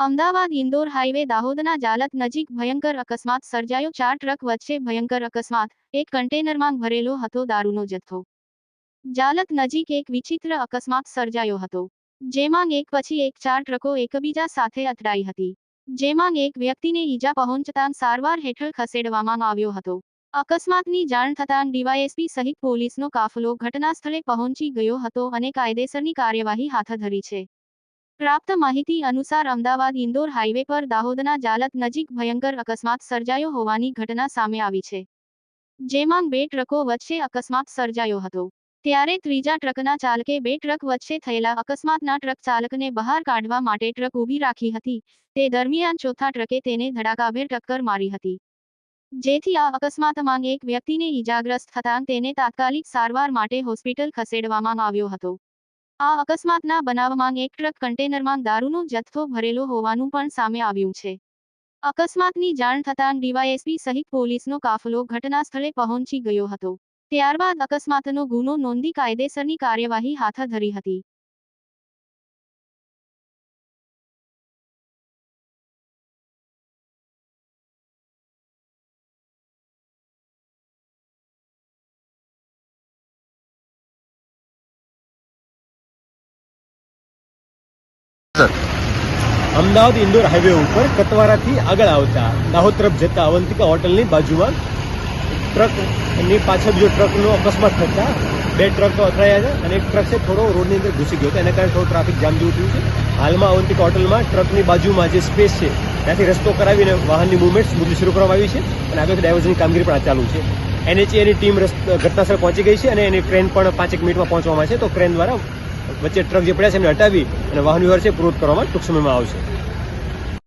Ahmedabad Indore highway દાહોદના જાલત નજીક ભયંકર અકસ્માત સર્જાયો. ચાર ટ્રક વચ્ચે ભયંકર અકસ્માત. એક કન્ટેનરમાં ભરેલો હતો દારૂનો જથ્થો. જાલત નજીક એક વિચિત્ર અકસ્માત સર્જાયો હતો, જેમાં એક પછી એક ચાર ટ્રકો એકબીજા સાથે અથડાઈ હતી, જેમાં એક વ્યક્તિને ઈજા પહોંચતાં સારવાર હેઠળ ખસેડવામાં આવ્યો હતો. અકસ્માતની જાણ થતાં ડીવાયએસપી સહિત પોલીસનો કાફલો ઘટના સ્થળે પહોંચી ગયો હતો અને કાયદેસરની કાર્યવાહી હાથ ધરી છે. પ્રાપ્ત માહિતી અનુસાર અમદાવાદ ઇન્દોર હાઈવે પર દાહોદના જાલત નજીક ભયંકર અકસ્માત સર્જાયો હોવાની ઘટના સામે આવી છે. જેમાં બે ટ્રકો વચ્ચે અકસ્માત સર્જાયો હતો. ત્યારે ત્રીજા ટ્રકના ચાલકે બે ટ્રક વચ્ચે થયેલા અકસ્માતના ટ્રક ચાલકને બહાર કાઢવા માટે ટ્રક ઊભી રાખી હતી. તે દરમિયાન ચોથા ટ્રકે તેને ધડાકાભેર ટક્કર મારી હતી. જેથી આ અકસ્માતમાં એક વ્યક્તિને ઈજાગ્રસ્ત થતાં તેને તાત્કાલિક સારવાર માટે હોસ્પિટલ ખસેડવામાં આવ્યો હતો. આ અકસ્માતના બનાવમાં એક ટ્રક કન્ટેનરમાં દારૂનો જથ્થો ભરેલો હોવાનું પણ સામે આવ્યું છે. અકસ્માતની જાણ થતાં ડીવાયએસપી સહિત પોલીસનો કાફલો ઘટના સ્થળે પહોંચી ગયો હતો. ત્યારબાદ અકસ્માતનો ગુનો નોંધી કાયદેસરની કાર્યવાહી હાથ ધરી હતી. અમદાવાદ ઇન્દોર હાઈવે ઉપર કતવારાથી આગળ આવતા દાહોદ તરફ જતા અવંતિકા હોટલની બાજુમાં ટ્રકની પાછળ બીજો ટ્રકનો અકસ્માત થતા બે ટ્રકો અથડાયા છે અને એક ટ્રક છે થોડો રોડની અંદર ઘૂસી ગયો હતો. એના કારણે થોડું ટ્રાફિક જામ જેવું થયું છે. હાલમાં અવંતિકા હોટલમાં ટ્રકની બાજુમાં જે સ્પેસ છે, ત્યાંથી રસ્તો કરાવીને વાહનની મુવમેન્ટ સ્મૂથલી શરૂ કરવામાં આવી છે અને આગળથી ડાયવર્ઝનની કામગીરી પણ ચાલુ છે. એનએચએની ટીમ ઘટનાસ્થળે પહોંચી ગઈ છે અને એની ટ્રેન પણ પાંચેક મિનિટમાં પહોંચવામાં છે. તો ટ્રેન દ્વારા વચ્ચે ટ્રક જે પડ્યા છે એમને હટાવી અને વાહન વ્યવહાર છે પૂરો કરવામાં ટૂંક સમયમાં આવશે.